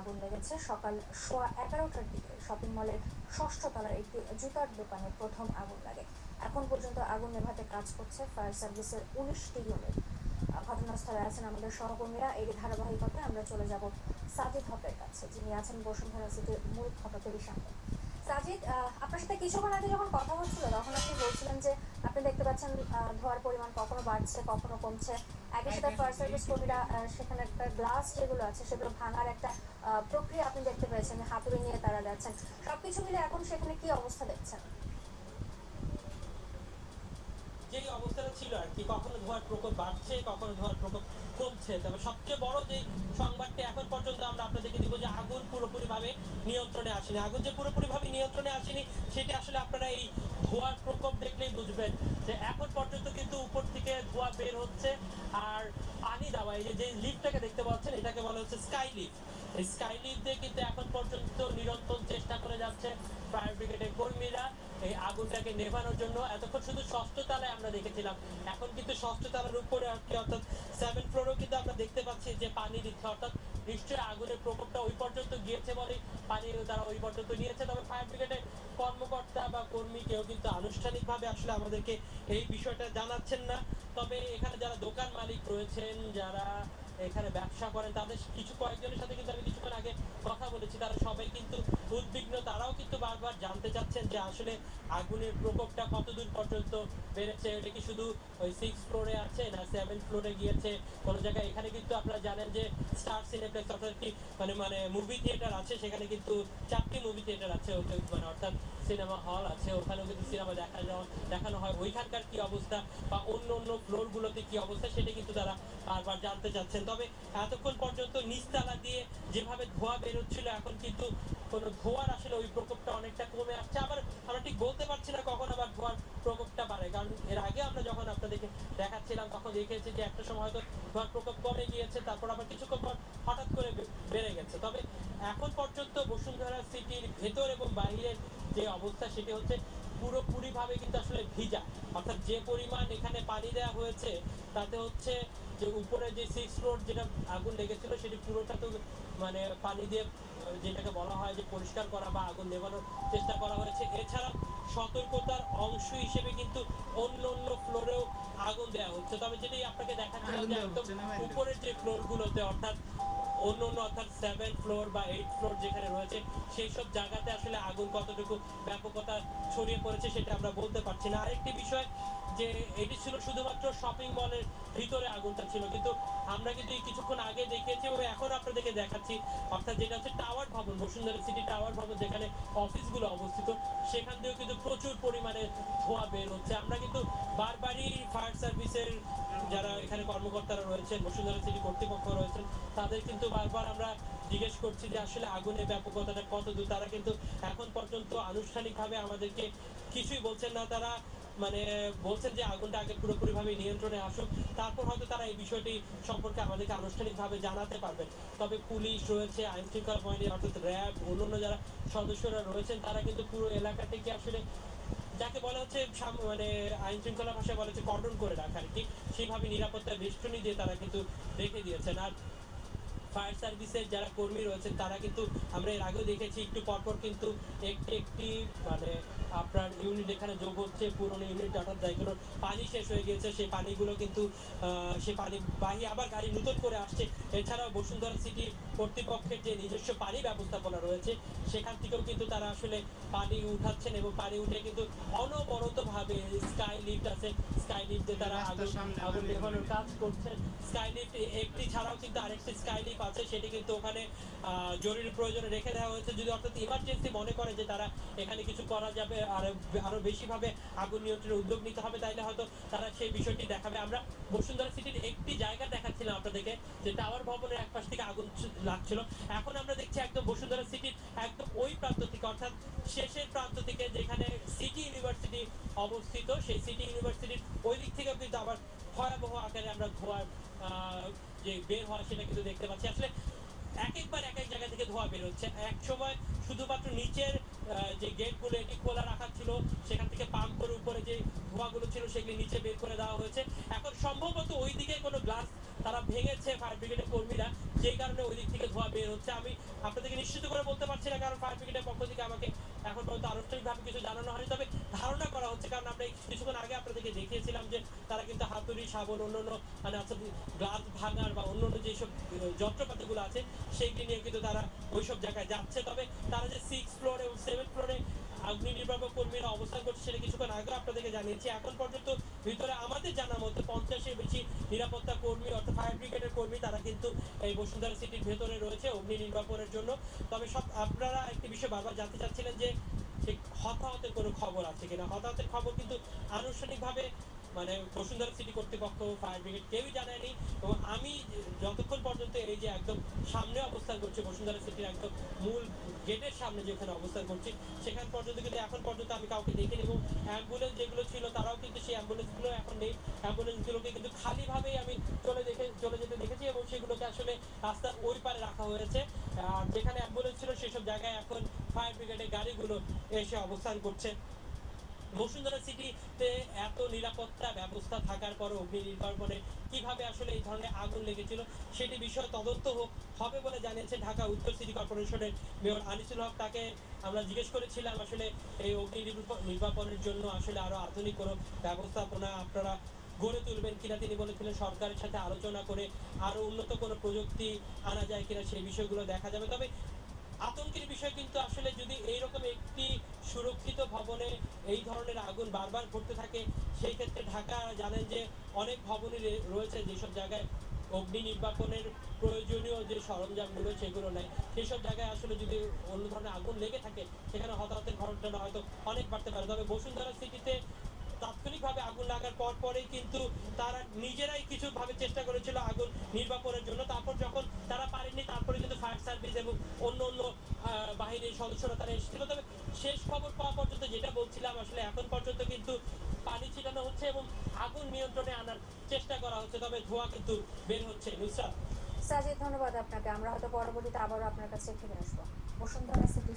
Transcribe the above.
আগুন লেগেছে। সকাল সোয়া এগারোটার দিকে শপিং মলের ষষ্ঠ তলার একটি জুতার দোকানে প্রথম আগুন লাগে। এখন পর্যন্ত আগুন নেভাতে কাজ করছে ফায়ার সার্ভিসের উনিশটি ইউনিট ঘটনাস্থলে আছেন আমাদের সহকর্মীরা। এই ধারাবাহিকতায় আমরা চলে যাব সাজিদ হকের কাছে, যিনি আছেন বসুন্ধরা সিটির মূল ফটকেরই সামনে। সাজিদ আপনার সাথে কিছুক্ষণ আগে যখন কথা হচ্ছিল তখন আপনি বলছিলেন যে আপনি দেখতে পাচ্ছেন ধোয়ার পরিমাণ কখনো বাড়ছে কখনো কমছে। একই সাথে ফায়ার সার্ভিস কর্মীরা সেখানে একটা গ্লাস যেগুলো আছে সেগুলো ভাঙার একটা প্রক্রিয়া আপনি দেখতে পেয়েছেন হাতুড়ি নিয়ে তারা যাচ্ছেন। সবকিছু মিলে এখন সেখানে কি অবস্থা দেখছেন? যেই অবস্থাটা ছিল আর কি, কখনো ধোঁয়ার প্রকোপ বাড়ছে, কখনো ধোঁয়ার প্রকোপ কমছে। তবে সবচেয়ে বড় যে সংবাদটা এখন পর্যন্ত আমরা আপনাদেরকে দিব যে আগুন পুরোপুরি ভাবে নিয়ন্ত্রণে আসেনি। আগুন যে পুরোপুরি ভাবে নিয়ন্ত্রণে আসেনি, সেটা আসলে আপনারা এই ধোঁয়ার প্রকোপ দেখলেই বুঝবেন যে এখন পর্যন্ত কিন্তু উপর থেকে ধোঁয়া বের হচ্ছে আর পানি দেওয়া, এই যে লিফটটাকে দেখতে পাচ্ছেন, এটাকে বলা হচ্ছে স্কাই লিফট এই স্কাই লিফট দিয়ে কিন্তু এখন পর্যন্ত নিরন্তর চেষ্টা করে যাচ্ছে ফায়ার ব্রিগেডের কর্মীরা এই আগুনটাকে নেভানোর জন্য। এতক্ষণ শুধু ষষ্ঠ তলায় আমরা দেখেছিলাম। এখন কিন্তু ষষ্ঠ তলার উপরে অর্থাৎ সেভেন ফ্লোরও কিন্তু আমরা দেখতে পাচ্ছি যে পানি দিচ্ছে। অর্থাৎ নিশ্চয়ই আগুনের প্রকোপটা ওই পর্যন্ত গিয়েছে বলে পানি তারা ওই পর্যন্ত নিয়েছে। তবে ফায়ার ব্রিগেডের কর্মকর্তা বা কর্মী কেউ কিন্তু আনুষ্ঠানিকভাবে আসলে আমাদেরকে এই বিষয়টা জানাচ্ছেন না। তবে এখানে যারা দোকান মালিক রয়েছেন, যারা এখানে ব্যবসা করেন, তাদের কিছু কয়েকজনের সাথে কিন্তু আমি কিছুক্ষণ আগে কথা বলেছি, তারা সবাই কিন্তু উদ্বিগ্ন, তারাও কিন্তু বারবার জানতে চাচ্ছেন যে আসলে আগুনের প্রকোপটা কতদূর পর্যন্ত বেড়েছে, এটা কি শুধু ওই সিক্স ফ্লোরে আছে না সেভেন ফ্লোরে গিয়েছে? কোনো জায়গায় এখানে কিন্তু আপনারা জানেন যে স্টার সিনেপ্লেক্স অর্থাৎ মানে মানে মুভি থিয়েটার আছে, সেখানে কিন্তু চারটি মুভি থিয়েটার আছে মানে অর্থাৎ সিনেমা হল আছে, ওখানেও কিন্তু সিনেমা দেখা দেখানো হয়। ওইখানকার কি অবস্থা বা অন্য অন্য ফ্লোরগুলোতে কি অবস্থা সেটা কিন্তু তারা বারবার জানতে চাচ্ছেন। তবে এতক্ষণ পর্যন্ত নিচতলা দিয়ে যেভাবে ধোয়া বেরোচ্ছিল, এখন কিন্তু কোনো ধোঁয়ার আসলে ওই প্রকোপটা অনেকটা কমে আসছে। আবার আমরা ঠিক বলতে পারছি না কখন আবার ধোঁয়ার প্রকোপটা বাড়ে। কারণ এর আগে আমরা যখন আপনাদেরকে দেখাচ্ছিলাম, তখন দেখেছি যে একটা সময় হয়তো ধোঁয়ার প্রকোপ কমে গিয়েছে, তারপর আবার কিছুক্ষণ পর হঠাৎ করে বেড়ে গেছে। তবে এখন পর্যন্ত বসুন্ধরা সিটির ভেতর এবং বাইরের যে অবস্থা, সেটি হচ্ছে পুরোপুরি ভাবে কিন্তু আসলে ভিজা। অর্থাৎ যে পরিমাণ এখানে পানি দেওয়া হয়েছে, তাতে হচ্ছে যে উপরে যে সিক্স ফ্লোর যেটা আগুন লেগেছিল, সেটি পুরোটা তো মানে পানি দিয়ে যেটাকে বলা হয় যে পরিষ্কার করা বা আগুন নেভানোর চেষ্টা করা হয়েছে। এছাড়া সতর্কতার অংশ হিসেবে কিন্তু অন্য অন্য ফ্লোরেও আগুন দেওয়া হচ্ছে। তবে যেটাই আপনাকে দেখাচ্ছিলাম যে একদম উপরের যে ফ্লোরগুলোতে অর্থাৎ অন্য অন্য অর্থাৎ সেভেন ফ্লোর বা এইট ফ্লোর যেখানে রয়েছে সেই সব জায়গাতে আসলে আগুন কতটুকু ব্যাপকতা ছড়িয়ে পড়েছে সেটা আমরা বলতে পারছি না। আরেকটি বিষয় যে এটি ছিল শুধুমাত্র শপিং মলের ভিতরে আগুনটা ছিল, কিন্তু আমরা কিন্তু কিছুক্ষণ আগে দেখিয়েছি এবং এখন আপনাদেরকে দেখাচ্ছি, অর্থাৎ যেটা হচ্ছে টাওয়ার ভবন, বসুন্ধরা সিটি টাওয়ার ভবন যেখানে অফিসগুলো অবস্থিত, সেখান থেকেও কিন্তু প্রচুর পরিমাণে ধোঁয়া বের হচ্ছে। আমরা কিন্তু বারবারই ফায়ার সার্ভিসের যারা এখানে কর্মকর্তারা রয়েছেন, বসুন্ধরা সিটি কর্তৃপক্ষ রয়েছেন, তাদের কিন্তু বারবার আমরা জিজ্ঞেস করছি যে আসলে আগুনের ব্যাপকতাটা কত দূর? তারা কিন্তু এখন পর্যন্ত আনুষ্ঠানিকভাবে আমাদেরকে কিছুই বলছেন না। তারা মানে বলছেন যে আগুনটা আগে পুরোপুরি ভাবে নিয়ন্ত্রণে আসুক, তারপর হয়তো তারা এই বিষয়টি সম্পর্কে আমাদেরকে আনুষ্ঠানিকভাবে জানাতে পারবেন। তবে পুলিশ রয়েছে আইন শৃঙ্খলা বাহিনী অর্থাৎ র্যাব, অন্যান্য যারা সদস্যরা রয়েছেন, তারা কিন্তু পুরো এলাকাটিকে আসলে যাকে বলা হচ্ছে মানে আইন শৃঙ্খলা ভাষায় বলা হচ্ছে কর্ডন করে রাখা আর কি। সেইভাবে নিরাপত্তা বেষ্টনী দিয়ে তারা কিন্তু রেখে দিয়েছেন। আর ফায়ার সার্ভিসের যারা কর্মী রয়েছেন, তারা কিন্তু আমরা এর আগেও দেখেছি, একটু পরপর কিন্তু একটি একটি মানে আপনার ইউনিট এখানে যোগ হচ্ছে, পুরনো ইউনিট অর্থাৎ যেগুলোর পানি শেষ হয়ে গেছে সেই পানিগুলো কিন্তু সেই পানি বাহি আবার গাড়ি নতুন করে আসছে। এছাড়াও বসুন্ধরা সিটি কর্তৃপক্ষের যে নিজস্ব পানি ব্যবস্থাপনা রয়েছে, সেখান থেকেও কিন্তু তারা আসলে পানি উঠাচ্ছেন এবং পানি উঠে কিন্তু অনবরত ভাবে স্কাই লিফট আছে। স্কাই লিফটে তারা আগুন আগুন নেভানোর কাজ করছেন স্কাই লিফট একটি ছাড়াও কিন্তু আরেকটি স্কাই লিফট আছে সেটি কিন্তু ওখানে জরুরি প্রয়োজনে রেখে দেওয়া হয়েছে। যদি অর্থাৎ ইমার্জেন্সি মনে করে যে তারা এখানে কিছু করা যাবে আর আরও বেশি ভাবে আগুন নিয়ন্ত্রণের উদ্যোগ নিতে হবে তাইলে হয়তো তারা সেই বিষয়টি দেখাবে। আমরা বসুন্ধরা সিটির একটি জায়গা দেখাচ্ছিলাম আপনাদেরকে যে টাওয়ার ভবনের এক পাশ থেকে আগুন লাগছিল। এখন আমরা দেখছি একদম বসুন্ধরা সিটির একদম ওই প্রান্ত থেকে অর্থাৎ শেষের প্রান্ত থেকে যেখানে সিটি ইউনিভার্সিটি অবস্থিত। সেই সিটি ইউনিভার্সিটির ওই দিক থেকে কিন্তু আবার ভয়াবহ আকারে আমরা ধোয়ার যে বের হওয়া সেটা কিন্তু দেখতে পাচ্ছি। আসলে এক একবার এক এক জায়গা থেকে ধোয়া বের হচ্ছে। এক সময় শুধুমাত্র নিচের যে গেটগুলো, এটি খোলা রাখা ছিল, সেখান থেকে পাম্প করে উপরে যে ধোঁয়াগুলো ছিল, সেগুলি নিচে বের করে দেওয়া হয়েছে। এখন সম্ভবত ওই দিকে কোনো গ্লাস তারা ভেঙেছে ফায়ার ব্রিগেডের কর্মীরা। যেই কারণে ওই দিক থেকে ধোয়া বের হচ্ছে। আমি আপনাদেরকে নিশ্চিত করে বলতে পারছি না, কারণ ফায়ার ব্রিগেডের পক্ষ থেকে আমাকে এখন পর্যন্ত আনুষ্ঠানিকভাবে কিছু জানানো হয়নি। তবে ধারণা করা হচ্ছে, কারণ আমরা কিছুক্ষণ আগে আপনাদেরকে দেখিয়েছিলাম যে তারা কিন্তু হাতুড়ি সাবন অন্যান্য মানে আছে, গ্লাস ভাঙার বা অন্যান্য যেসব যন্ত্রপাতিগুলো আছে, সেইগুলি নিয়ে কিন্তু তারা ওইসব জায়গায় যাচ্ছে। তবে তারা যে সিক্স ফ্লোর এবং সেভেন ফ্লোরে অগ্নি নির্বাপক কর্মীরা অবস্থান করছে সেটা কিছুক্ষণ আগে আপনাদেরকে জানিয়েছি। এখন পর্যন্ত ভিতরে আমাদের জানা মতে পঞ্চাশের বেশি নিরাপত্তা কর্মী অর্থাৎ ফায়ার ব্রিগেডের কর্মী তারা কিন্তু এই বসুন্ধরা সিটির ভেতরে রয়েছে অগ্নি নির্বাপনের জন্য। তবে সব আপনারা একটি বিষয় বারবার জানতে চাচ্ছিলেন যে হতাহতের কোনো খবর আছে কিনা? হতাহতের খবর কিন্তু আনুষ্ঠানিকভাবে মানে বসুন্ধরা সিটি কর্তৃপক্ষ ফায়ার ব্রিগেড কেউই জানায়নি এবং এই যে একদম সামনে অবস্থান করছি, বসুন্ধরা সিটির একদম মূল গেটের সামনে যেখানে অবস্থান করছি, সেখান পর্যন্ত কিন্তু এখন পর্যন্ত আমি কাউকে দেখিনি এবং অ্যাম্বুলেন্স যেগুলো ছিল, তারাও কিন্তু সেই অ্যাম্বুলেন্সগুলো এখন নেই। অ্যাম্বুলেন্সগুলোকে কিন্তু খালিভাবেই আমি চলে দেখে, চলে যেতে দেখেছি এবং সেগুলোকে আসলে রাস্তার ওই পারে রাখা হয়েছে। আর যেখানে অ্যাম্বুলেন্স ছিল, সেসব জায়গায় এখন ফায়ার ব্রিগেডের গাড়িগুলো এসে অবস্থান করছে। বসুন্ধরা সিটিতে এত নিরাপত্তা ব্যবস্থা থাকার পর অগ্নি নির্বাপনে কীভাবে আসলে এই ধরনের আগুন লেগেছিল সেটি বিষয়ে তদন্ত হোক- হবে বলে জানিয়েছে ঢাকা উত্তর সিটি কর্পোরেশনের মেয়র আনিসুল হক। তাকে আমরা জিজ্ঞেস করেছিলাম আসলে এই অগ্নি নির্বাপনের জন্য আসলে আরও আধুনিক কোনো ব্যবস্থাপনা আপনারা গড়ে তুলবেন কিনা তিনি বলেছিলেন সরকারের সাথে আলোচনা করে আরও উন্নত কোনো প্রযুক্তি আনা যায় কিনা সেই বিষয়গুলো দেখা যাবে। তবে আতঙ্কের বিষয় কিন্তু আসলে যদি এইরকম একটি সুরক্ষিত ভবনে এই ধরনের আগুন বারবার ঘটতে থাকে, সেই ক্ষেত্রে ঢাকা জানেন যে অনেক ভবনই রয়েছে যেসব জায়গায় অগ্নি নির্বাপনের প্রয়োজনীয় যে সরঞ্জামগুলো, সেগুলো নেই সেসব জায়গায় আসলে যদি অন্য ধরনের আগুন লেগে থাকে, সেখানে হতাহতের ঘটনা হয়তো অনেক বাড়তে পারে। তবে বসুন্ধরা সিটিতে তাৎক্ষণিকভাবে আগুন লাগার পর পরেই কিন্তু তারা নিজেরাই কিছু ভাবে চেষ্টা করেছিল আগুন নির্বাপনের জন্য। তারপর যখন তারা পারেনি তারপরে কিন্তু ফায়ার সার্ভিস এবং অন্য অন্য বাহিনীর সদস্যরা তারা এসেছিল। তবে শেষ খবর পাওয়া পর্যন্ত যেটা বলছিলাম, আসলে এখন পর্যন্ত কিন্তু পানি ছিটানো হচ্ছে এবং আগুন নিয়ন্ত্রণে আনার চেষ্টা করা হচ্ছে, তবে ধোঁয়া কিন্তু বের হচ্ছে। নুসরাত। সাজিদ, ধন্যবাদ আপনাকে। আমরা হয়তো পরবর্তীতে আবারও আপনার কাছে ফিরে আসব। বসুন্ধরা সিটি